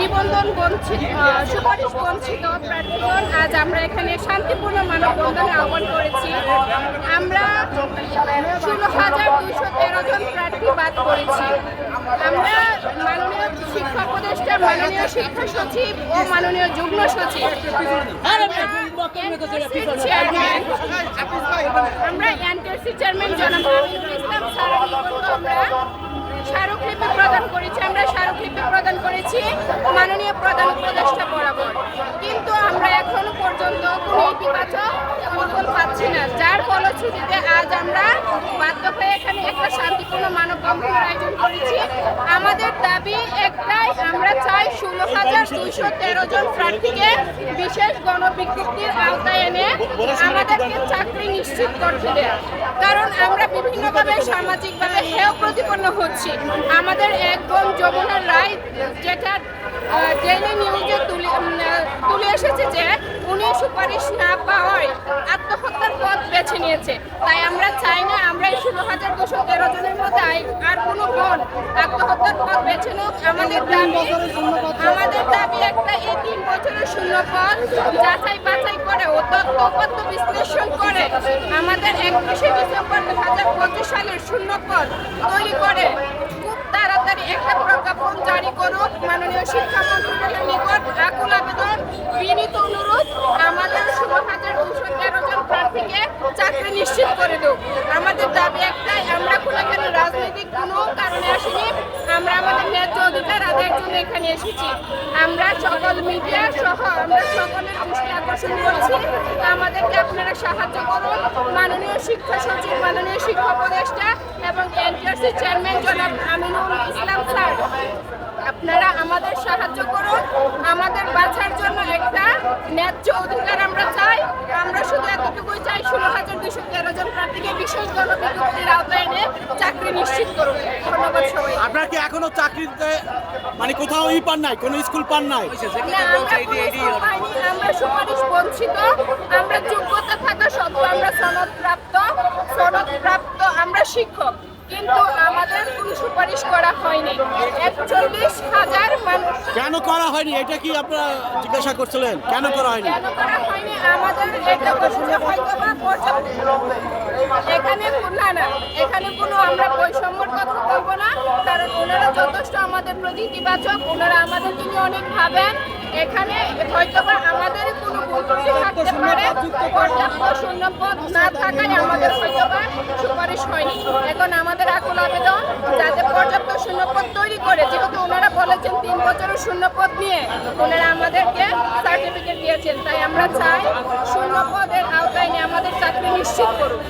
নিবন্ধন বঞ্চিত সুপারিশ বঞ্চিত প্রার্থীগণ। আজ আমরা এখানে শান্তিপূর্ণ মানববন্ধনের আহ্বান করেছি। আমরা ষোলো হাজার দুশো তেরো জন প্রার্থী বাদ করেছি। আমরা মাননীয় শিক্ষা উপদেষ্টা, মাননীয় শিক্ষা সচিব ও মাননীয় যুগ্ম সচিব, আমরা চেয়ারম্যান জনাব ইসলাম নিকট আমরা প্রদান করেছি আমরা স্মারকলিপি প্রদান করেছি মাননীয় প্রধান উপদেষ্টা বরাবর কিন্তু আমরা এখনও পর্যন্ত কোনো ইতিবাচক ফলাফল পাচ্ছি না যার ফলশ্রুতিতে আজ আমরা বাধ্য হয়ে এখানে একটা শান্তিপূর্ণ মানববন্ধনের আয়োজন করেছি। আমাদের দাবি একটাই, আমরা চাই ষোলো হাজার দুইশো তেরো জন প্রার্থীকে বিশেষ গণবিজ্ঞপ্তির আওতায় এনে আমাদেরকে চাকরি নিশ্চিত করতে দেয়। কারণ আমরা বিভিন্নভাবে সামাজিকভাবে হেয় প্রতিপন্ন হচ্ছি। আমাদের এক বোন যমুনা রায় যেটা ডেইলি নিউজে তুলে তুলে এসেছে যে উনি সুপারিশ না বেছে নিয়েছে। তাই আমরা চাই না আমরা এই ষোলো হাজার দুশো তেরো জনের মধ্যে আর কোনো বোন আত্মহত্যার পথ বেছে নোক। আমাদের দাবি আমাদের দাবি একটা এই তিন বছরের শূন্য পদ যাচাই বাছাই করে ও তথ্য বিশ্লেষণ করে আমাদের একত্রিশে ডিসেম্বর দু হাজার পঁচিশ সালের শূন্য পদ তৈরি করে। খুব তাড়াতাড়ি একটা প্রজ্ঞাপন জারি করুক মাননীয় শিক্ষা মন্ত্রণালয়ের নিকট আকুল আবেদন বিনীত অনুরোধ আমাদের ষোলো হাজার দুশো তেরো জন প্রার্থীকে চাকরি নিশ্চিত করে দেব। আমাদের দাবি একটাই, আমরা কোনো এখানে রাজনৈতিক কোনো কারণে আসিনি, আমরা আমাদের ন্যায্য অধিকার আদায়ের জন্য এখানে এসেছি। আমরা সকল মিডিয়া সহ আমরা সকলের দৃষ্টি আকর্ষণ করছি। আমাদেরকে আপনারা সাহায্য করুন। মাননীয় শিক্ষা সচিব, মাননীয় শিক্ষা উপদেষ্টা এবং এনটিআরসি চেয়ারম্যান জনাব আমিনুল ইসলাম স্যার, আপনারা আমাদের সাহায্য করুন। আমাদের বাঁচার জন্য একটা ন্যায্য অধিকার আমরা চাই। আমরা শুধু এতটুকুই চাই ষোলো হাজার দুশো তেরো জন প্রার্থীকে বিশেষ গণবিজ্ঞপ্তির আওতায় এনে চাকরি নিশ্চিত করুন। ধন্যবাদ সবাই আপনারা কি এখনও চাকরিতে মানে কোথাও ই পান নাই? কোনো স্কুল পান নাই? আমরা সুপারিশ বঞ্চিত। আমরা যোগ্যতা থাকা সত্ত্বেও আমরা সনদ প্রাপ্ত সনদ প্রাপ্ত আমরা শিক্ষক। কিন্তু আমাদের কোনো সুপারিশ করা হয়নি। একচল্লিশ হাজার মানুষ। কেন করা হয়নি? এটা কি আপনারা জিজ্ঞাসা করছিলেন? কেন করা হয়নি? কেন করা হয়নি? আমাদের এটা এখানে না না। এখানে কোনো আমরা বৈষম্যর কথা বলব না। কারণ ওনারা যথেষ্ট আমাদের প্রতি ইতিবাচক। ওনারা আমাদেরকে নিয়ে অনেক ভাবেন। এখানে হয়তো বা আমাদের কোনো ভুল থাকতে পারে। পর্যাপ্ত শূন্যপদ না থাকায় আমাদের হয়তো বা সুপারিশ হয়নি। এখন আমাদের আবেদন যাতে পর্যাপ্ত শূন্যপদ তৈরি করে, যেহেতু ওনারা বলেছেন তিন বছরের শূন্যপদ নিয়ে ওনারা আমাদেরকে সার্টিফিকেট দিয়েছেন। তাই আমরা চাই শূন্যপদের আওতায় নিয়ে আমাদের চাকরি নিশ্চিত করুন